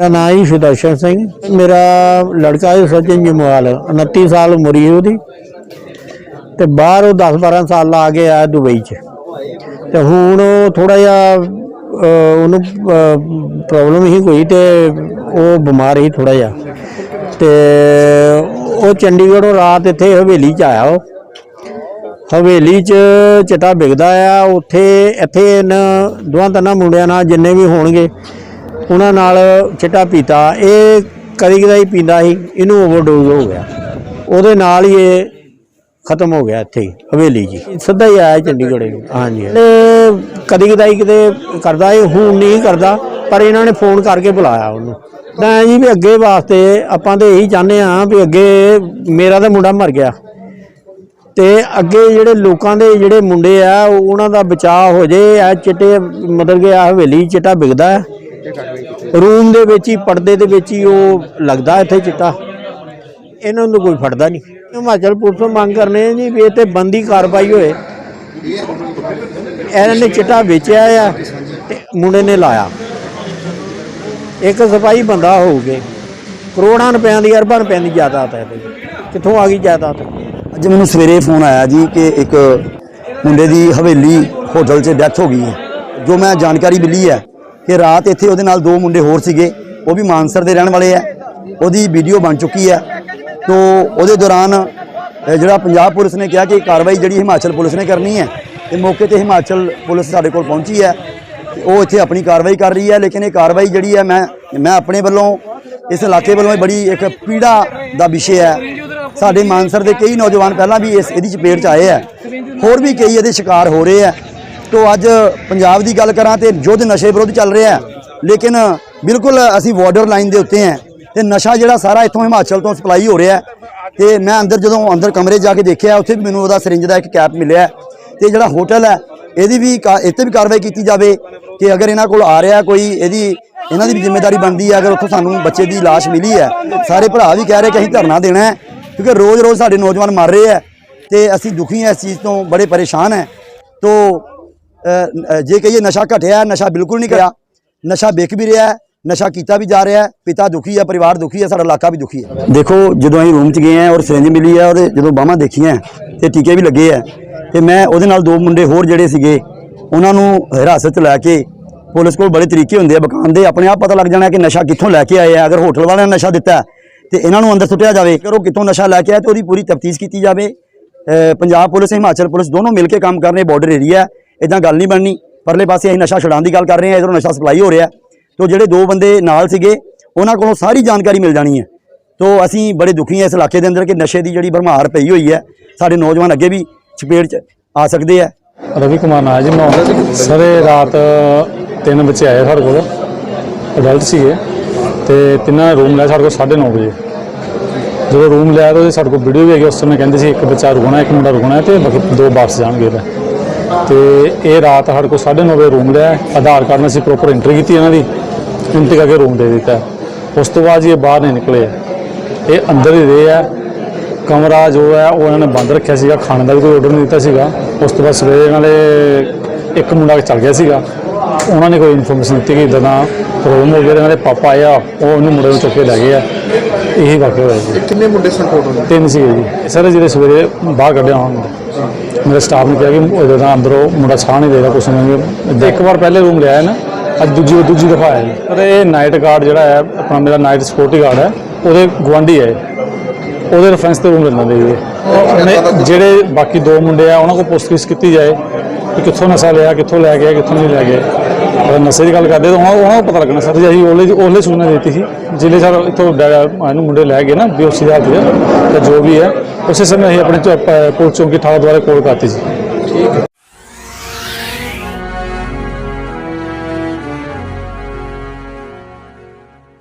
ਮੇਰਾ ਨਾਂ ਹੀ ਸੁਦਰਸ਼ਨ ਸਿੰਘ। ਮੇਰਾ ਲੜਕਾ ਹੈ ਸਚਿਨ ਜਮਵਾਲ 29 ਸਾਲ ਉਮਰ ਹੈ ਉਹਦੀ। ਤੇ ਬਾਹਰ ਉਹ 10 12 ਸਾਲ ਲਾ ਕੇ ਆਇਆ ਦੁਬਈ 'ਚ। ਤੇ ਹੁਣ ਉਹ ਥੋੜਾ ਜਿਹਾ ਉਹਨੂੰ ਪ੍ਰੋਬਲਮ ਹੀ ਕੋਈ ਤੇ ਉਹ ਬਿਮਾਰ ਹੀ ਥੋੜਾ ਜਿਹਾ। ਤੇ ਉਹ ਚੰਡੀਗੜ੍ਹੋਂ ਰਾਤ ਇੱਥੇ ਹਵੇਲੀ 'ਚ ਆਇਆ ਉਹ। ਹਵੇਲੀ 'ਚ ਚਟਾ ਵਿਕਦਾ ਆ, ਉੱਥੇ, ਇੱਥੇ ਇਹਨਾਂ ਦੋਹਾਂ ਤਿੰਨਾਂ ਮੁੰਡਿਆਂ ਨਾਲ ਜਿੰਨੇ ਵੀ ਹੋਣਗੇ, ਉਹਨਾਂ ਨਾਲ ਚਿੱਟਾ ਪੀਤਾ। ਇਹ ਕਦੀ ਕਦਾਈ ਪੀਂਦਾ ਸੀ, ਇਹਨੂੰ ਓਵਰਡੋਜ਼ ਹੋ ਗਿਆ। ਉਹਦੇ ਨਾਲ ਹੀ ਇਹ ਖਤਮ ਹੋ ਗਿਆ ਇੱਥੇ ਹੀ, ਹਵੇਲੀ ਜੀ। ਸਿੱਧਾ ਹੀ ਆਇਆ ਚੰਡੀਗੜ੍ਹ ਹੀ। ਹਾਂਜੀ। ਇਹ ਕਦੀ ਕਦਾਈ ਕਿਤੇ ਕਰਦਾ ਇਹ, ਹੁਣ ਨਹੀਂ ਕਰਦਾ, ਪਰ ਇਹਨਾਂ ਨੇ ਫੋਨ ਕਰਕੇ ਬੁਲਾਇਆ ਉਹਨੂੰ। ਤਾਂ ਜੀ ਵੀ ਅੱਗੇ ਵਾਸਤੇ ਆਪਾਂ ਤੇ ਇਹੀ ਚਾਹੁੰਦੇ ਆ ਵੀ ਅੱਗੇ ਮੇਰਾ ਤਾਂ ਮੁੰਡਾ ਮਰ ਗਿਆ। ਤੇ ਅੱਗੇ ਜਿਹੜੇ ਲੋਕਾਂ ਦੇ ਜਿਹੜੇ ਮੁੰਡੇ ਆ, ਉਹ- ਉਹਨਾਂ ਦਾ ਬਚਾਅ ਹੋ ਜੇ, ਆ ਚਿੱਟੇ ਮਤਲਬ ਕਿ ਆ ਹਵੇਲੀ 'ਚ ਚਿੱਟਾ ਵਿਕਦਾ ਹੈ। ਰੂਮ ਦੇ ਵਿੱਚ ਹੀ, ਪਰਦੇ ਦੇ ਵਿੱਚ ਹੀ ਉਹ ਲੱਗਦਾ ਇੱਥੇ ਚਿੱਟਾ। ਇਹਨਾਂ ਨੂੰ ਕੋਈ ਫੜਦਾ ਨਹੀਂ। ਹਿਮਾਚਲ ਪੁਲਿਸ ਤੋਂ ਮੰਗ ਕਰਨੇ ਆ ਜੀ ਵੀ ਇਹ ਤੇ ਬੰਦੀ ਕਾਰਵਾਈ ਹੋਏ। ਇਹਨਾਂ ਨੇ ਚਿੱਟਾ ਵੇਚਿਆ ਆ ਤੇ ਮੁੰਡੇ ਨੇ ਲਾਇਆ। ਇੱਕ ਸਿਪਾਹੀ ਬੰਦਾ ਹੋਊਗੇ। ਕਰੋੜਾਂ ਰੁਪਇਆਂ ਦੀ, ਅਰਬਾਂ ਰੁਪਇਆਂ ਦੀ ਜਾਇਦਾਦ ਹੈ ਕਿੱਥੋਂ ਆ ਗਈ ਜਾਇਦਾਦ? ਅੱਜ ਮੈਨੂੰ ਸਵੇਰੇ ਫੋਨ ਆਇਆ ਜੀ ਕਿ ਇੱਕ ਮੁੰਡੇ ਦੀ ਹਵੇਲੀ ਹੋਟਲ 'ਚ ਡੈਥ ਹੋ ਗਈ ਹੈ। ਜੋ ਮੈਂ ਜਾਣਕਾਰੀ ਮਿਲੀ ਹੈ ਕਿ ਰਾਤ ਇੱਥੇ ਉਹਦੇ ਨਾਲ ਦੋ ਮੁੰਡੇ ਹੋਰ ਸੀਗੇ। ਉਹ ਵੀ ਮਾਨਸਰ ਦੇ ਰਹਿਣ ਵਾਲੇ ਹੈ ਉਹਦੀ ਵੀਡੀਓ ਬਣ ਚੁੱਕੀ ਹੈ। ਤੋਂ ਉਹਦੇ ਦੌਰਾਨ ਜਿਹੜਾ ਪੰਜਾਬ ਪੁਲਿਸ ਨੇ ਕਿਹਾ ਕਿ ਕਾਰਵਾਈ ਜਿਹੜੀ ਹਿਮਾਚਲ ਪੁਲਿਸ ਨੇ ਕਰਨੀ ਹੈ, ਤੇ ਮੌਕੇ ਤੇ ਹਿਮਾਚਲ ਪੁਲਿਸ ਸਾਡੇ ਕੋਲ ਪਹੁੰਚੀ ਹੈ ਉਹ ਇੱਥੇ ਆਪਣੀ ਕਾਰਵਾਈ ਕਰ ਰਹੀ ਹੈ, ਲੇਕਿਨ ਇਹ ਕਾਰਵਾਈ ਜਿਹੜੀ ਹੈ ਮੈਂ ਮੈਂ ਆਪਣੇ ਵੱਲੋਂ, ਇਸ ਇਲਾਕੇ ਵੱਲੋਂ ਇਹ ਬੜੀ ਇੱਕ ਪੀੜਾ ਦਾ ਵਿਸ਼ੇ ਹੈ। ਸਾਡੇ ਮਾਨਸਰ ਦੇ ਕਈ ਨੌਜਵਾਨ ਪਹਿਲਾਂ ਵੀ ਇਸ, ਇਹਦੀ ਚਪੇਟ 'ਚ ਆਏ ਆ ਹੋਰ ਵੀ ਕਈ ਇਹਦੇ ਸ਼ਿਕਾਰ ਹੋ ਰਹੇ ਆ ਤੋਂ ਅੱਜ ਪੰਜਾਬ ਦੀ ਗੱਲ ਕਰਾਂ ਤੇ ਯੁੱਧ ਨਸ਼ੇ ਵਿਰੁੱਧ ਚੱਲ ਰਿਹਾ ਲੇਕਿਨ ਬਿਲਕੁਲ ਅਸੀਂ ਬਾਰਡਰ ਲਾਈਨ ਦੇ ਉੱਤੇ ਆ ਤੇ ਨਸ਼ਾ ਜਿਹੜਾ ਸਾਰਾ ਇੱਥੋਂ ਹਿਮਾਚਲ ਤੋਂ ਸਪਲਾਈ ਹੋ ਰਿਹਾ ਹੈ। ਤੇ ਮੈਂ ਅੰਦਰ ਜਦੋਂ ਅੰਦਰ ਕਮਰੇ ਜਾ ਕੇ ਦੇਖਿਆ, ਉੱਥੇ ਵੀ ਮੈਨੂੰ ਉਹਦਾ ਸਰਿੰਜ ਦਾ ਇੱਕ ਕੈਪ ਮਿਲਿਆ। ਤੇ ਜਿਹੜਾ ਹੋਟਲ ਹੈ, ਇਹਦੀ ਵੀ ਕਾ- ਇਹ ਵੀ ਕਾਰਵਾਈ ਕੀਤੀ ਜਾਵੇ ਕਿ ਅਗਰ ਇਹਨਾਂ ਕੋਲ ਆ ਰਿਹਾ ਕੋਈ, ਇਹਦੀ, ਇਹਨਾਂ ਦੀ ਵੀ ਜ਼ਿੰਮੇਵਾਰੀ ਬਣਦੀ ਹੈ, ਅਗਰ ਉੱਥੋਂ ਸਾਨੂੰ ਬੱਚੇ ਦੀ ਲਾਸ਼ ਮਿਲੀ ਹੈ। ਸਾਰੇ ਭਰਾ ਵੀ ਕਹਿ ਰਹੇ ਕਿ ਅਸੀਂ ਧਰਨਾ ਦੇਣਾ ਹੈ, ਕਿਉਂਕਿ ਰੋਜ਼-ਰੋਜ਼ ਸਾਡੇ ਨੌਜਵਾਨ ਮਰ ਰਹੇ ਹੈ। ਤੇ ਅਸੀਂ ਦੁਖੀ ਹਾਂ ਇਸ ਚੀਜ਼ ਤੋਂ, ਬੜੇ ਪਰੇਸ਼ਾਨ ਹੈ। ਤੋਂ ਜੇ ਕਹੀਏ ਨਸ਼ਾ ਘਟਿਆ, ਨਸ਼ਾ ਬਿਲਕੁਲ ਨਹੀਂ ਘਟਿਆ। ਨਸ਼ਾ ਵਿਕ ਵੀ ਰਿਹਾ ਹੈ। ਨਸ਼ਾ ਕੀਤਾ ਵੀ ਜਾ ਰਿਹਾ ਹੈ ਪਿਤਾ ਦੁਖੀ ਹੈ ਪਰਿਵਾਰ ਦੁਖੀ ਹੈ ਸਾਡਾ ਇਲਾਕਾ ਵੀ ਦੁਖੀ ਹੈ। ਦੇਖੋ ਜਦੋਂ ਅਸੀਂ ਰੂਮ 'ਚ ਗਏ ਆ ਔਰ ਸਿਰਿੰਜ ਮਿਲੀ ਆ ਉਹਦੇ ਜਦੋਂ ਬਾਹਾਂ ਦੇਖੀਆਂ ਤੇ ਟੀਕੇ ਵੀ ਲੱਗੇ ਆ ਤੇ ਮੈਂ ਉਹਦੇ ਨਾਲ ਦੋ ਮੁੰਡੇ ਹੋਰ ਜਿਹੜੇ ਸੀਗੇ ਉਹਨਾਂ ਨੂੰ ਹਿਰਾਸਤ 'ਚ ਲੈ ਕੇ ਪੁਲਿਸ ਕੋਲ ਬੜੇ ਤਰੀਕੇ ਹੁੰਦੇ ਆ ਬਕਾਨ ਦੇ ਆਪਣੇ ਆਪ ਪਤਾ ਲੱਗ ਜਾਣਾ ਕਿ ਨਸ਼ਾ ਕਿੱਥੋਂ ਲੈ ਕੇ ਆਏ ਆ ਅਗਰ ਹੋਟਲ ਵਾਲਿਆਂ ਨੇ ਨਸ਼ਾ ਦਿੱਤਾ ਹੈ, ਤੇ ਇਹਨਾਂ ਨੂੰ ਅੰਦਰ ਸੁੱਟਿਆ ਜਾਵੇ ਅਗਰ ਉਹ ਕਿੱਥੋਂ ਨਸ਼ਾ ਲੈ ਕੇ ਆਇਆ ਤੇ ਉਹਦੀ ਪੂਰੀ ਤਫਤੀਸ਼ ਕੀਤੀ ਜਾਵੇ। ਪੰਜਾਬ ਪੁਲਿਸ ਹਿਮਾਚਲ ਪੁਲਿਸ ਦੋਨੋਂ ਮਿਲ ਕੇ ਕੰਮ ਕਰ ਰਹੇ ਬਾਰਡਰ ਏਰੀਆ ਇਦਾਂ ਗੱਲ ਨਹੀਂ ਬਣਨੀ ਪਰਲੇ ਪਾਸੇ ਅਸੀਂ ਨਸ਼ਾ ਛੁਡਾਉਣ ਦੀ ਗੱਲ ਕਰ ਰਹੇ ਹਾਂ ਇਧਰੋਂ ਨਸ਼ਾ ਸਪਲਾਈ ਹੋ ਰਿਹਾ ਤੋਂ ਜਿਹੜੇ ਦੋ ਬੰਦੇ ਨਾਲ ਸੀਗੇ, ਉਹਨਾਂ ਕੋਲੋਂ ਸਾਰੀ ਜਾਣਕਾਰੀ ਮਿਲ ਜਾਣੀ ਹੈ। ਤੋਂ ਅਸੀਂ ਬੜੇ ਦੁਖੀ ਹਾਂ ਇਸ ਇਲਾਕੇ ਦੇ ਅੰਦਰ ਕਿ ਨਸ਼ੇ ਦੀ ਜਿਹੜੀ ਭਰਮਾਰ ਪਈ ਹੋਈ ਹੈ, ਸਾਡੇ ਨੌਜਵਾਨ ਅੱਗੇ ਵੀ ਚਪੇੜ 'ਚ ਆ ਸਕਦੇ ਆ ਰਵੀ ਕੁਮਾਰ ਨਾਲ ਜੀ, ਮੈਂ ਸਰੇ ਰਾਤ ਤਿੰਨ ਬੱਚੇ ਆਏ ਸਾਡੇ ਕੋਲ। ਅਡਲਟ ਸੀਗੇ। ਤੇ ਤਿੰਨਾਂ ਨੇ ਰੂਮ ਲਿਆ ਸਾਡੇ ਕੋਲ 9:30 ਵਜੇ। ਜਦੋਂ ਰੂਮ ਲਿਆ ਤਾਂ ਉਹਦੇ ਸਾਡੇ ਕੋਲ ਵੀਡੀਓ ਵੀ ਹੈਗੀ, ਉਸ ਸਮੇਂ ਕਹਿੰਦੇ ਸੀ ਇੱਕ ਬੱਚਾ ਰੁਕਣਾ ਇੱਕ ਮੁੰਡਾ ਰੁਕਣਾ ਹੈ ਤੇ ਬਾਕੀ ਦੋ ਵਾਪਸ ਜਾਣਗੇ ਇਹਦਾ। ਤੇ ਇਹ ਰਾਤ ਸਾਡੇ ਕੋਲ 9:30 ਵਜੇ ਰੂਮ ਲਿਆ। ਆਧਾਰ ਕਾਰਡ ਨਾਲ ਅਸੀਂ ਪ੍ਰੋਪਰ ਐਂਟਰੀ ਕੀਤੀ ਇਹਨਾਂ ਦੀ। ਐਂਟਰੀ ਕਰਕੇ ਰੂਮ ਦੇ ਦਿੱਤਾ। ਉਸ ਤੋਂ ਬਾਅਦ ਇਹ ਬਾਹਰ ਨਹੀਂ ਨਿਕਲੇ। ਇਹ ਅੰਦਰ ਹੀ ਰਹੇ ਆ। ਕਮਰਾ ਜੋ ਹੈ ਉਹ ਇਹਨਾਂ ਨੇ ਬੰਦ ਰੱਖਿਆ ਸੀਗਾ। ਖਾਣ ਦਾ ਵੀ ਕੋਈ ਆਰਡਰ ਨਹੀਂ ਦਿੱਤਾ ਸੀਗਾ। ਉਸ ਤੋਂ ਬਾਅਦ ਸਵੇਰੇ ਇਹਨਾਂ ਦੇ ਇੱਕ ਮੁੰਡਾ ਚੱਲ ਗਿਆ ਸੀਗਾ। ਉਹਨਾਂ ਨੇ ਕੋਈ ਇਨਫੋਰਮੇਸ਼ਨ ਦਿੱਤੀ ਕਿ ਇਦਾਂ ਦਾ ਪ੍ਰੋਬਲਮ ਹੋ ਗਿਆ ਇਹਨਾਂ ਦੇ ਪਾਪਾ ਆਏ ਆ। ਉਹ ਉਹਨੂੰ ਮੁੰਡੇ ਨੂੰ ਚੁੱਕ ਕੇ ਲੈ ਗਏ ਆ। ਇਹੀ ਵਾਕਿਆ ਹੋਇਆ ਜੀ। ਕਿੰਨੇ ਮੁੰਡੇ ਸਨ ਟੋਟਲ ਤਿੰਨ ਸੀਗੇ ਜੀ। ਸਰ ਜਿਹੜੇ ਸਵੇਰੇ ਬਾਹਰ ਕੱਢਿਆ ਉਹਨਾਂ ਮੇਰੇ ਸਟਾਫ ਨੇ ਕਿਹਾ ਕਿ ਉਹਦੇ ਦਾ ਅੰਦਰੋਂ ਮੁੰਡਾ ਸਾਹ ਨਹੀਂ ਦੇਗਾ ਕੁਛ ਨਹੀਂ। ਇੱਕ ਵਾਰ ਪਹਿਲੇ ਰੂਮ ਲਿਆ ਹੈ ਨਾ। ਅੱਜ ਦੂਜੀ ਦੂਜੀ ਦਫਾ ਜੀ ਪਰ ਇਹ ਨਾਈਟ ਗਾਰਡ ਜਿਹੜਾ ਹੈ ਆਪਣਾ ਮੇਰਾ ਨਾਈਟ ਸਿਕਿਉਰਿਟੀ ਗਾਰਡ ਹੈ ਉਹਦੇ ਗਵਾਂਢੀ ਹੈ। ਉਹਦੇ ਰੈਫਰੈਂਸ ਤੇ ਰੂਮ ਲੈਣਾ ਦੇ ਜੀ ਉਹਨੇ ਜਿਹੜੇ ਬਾਕੀ ਦੋ ਮੁੰਡੇ ਆ ਉਹਨਾਂ ਕੋਲ ਪੁੱਛਗਿੱਛ ਕੀਤੀ ਜਾਏ ਕਿ ਕਿੱਥੋਂ ਨਸ਼ਾ ਲਿਆ ਕਿੱਥੋਂ ਲੈ ਗਿਆ ਕਿੱਥੋਂ ਨਹੀਂ ਲੈ ਗਿਆ। ਅਗਰ ਨਸ਼ੇ ਦੀ ਗੱਲ ਕਰਦੇ ਤਾਂ ਉਹਨਾਂ ਉਹਨਾਂ ਨੂੰ ਪਤਾ ਲੱਗਣਾ। ਸਰ ਜੀ ਅਸੀਂ ਉਹਲੇ ਉਹਲੇ ਸੂਚਨਾ ਦਿੱਤੀ ਸੀ। ਜ਼ਿਲ੍ਹੇ ਸਰ ਇੱਥੋਂ ਇਹਨੂੰ ਮੁੰਡੇ ਲੈ ਗਏ ਨਾ ਬੇਹੋਸ਼ੀ ਦੀ ਹਾਲਤ 'ਚ ਤੇ ਜੋ ਵੀ ਹੈ ਉਸੇ ਸਮੇਂ ਅਸੀਂ ਆਪਣੇ ਪੁਲਿਸ ਚੌਂਕੀ ਥਾਣਾ ਦੁਆਰਾ ਕੋਲ ਕਰਤੀ ਸੀ।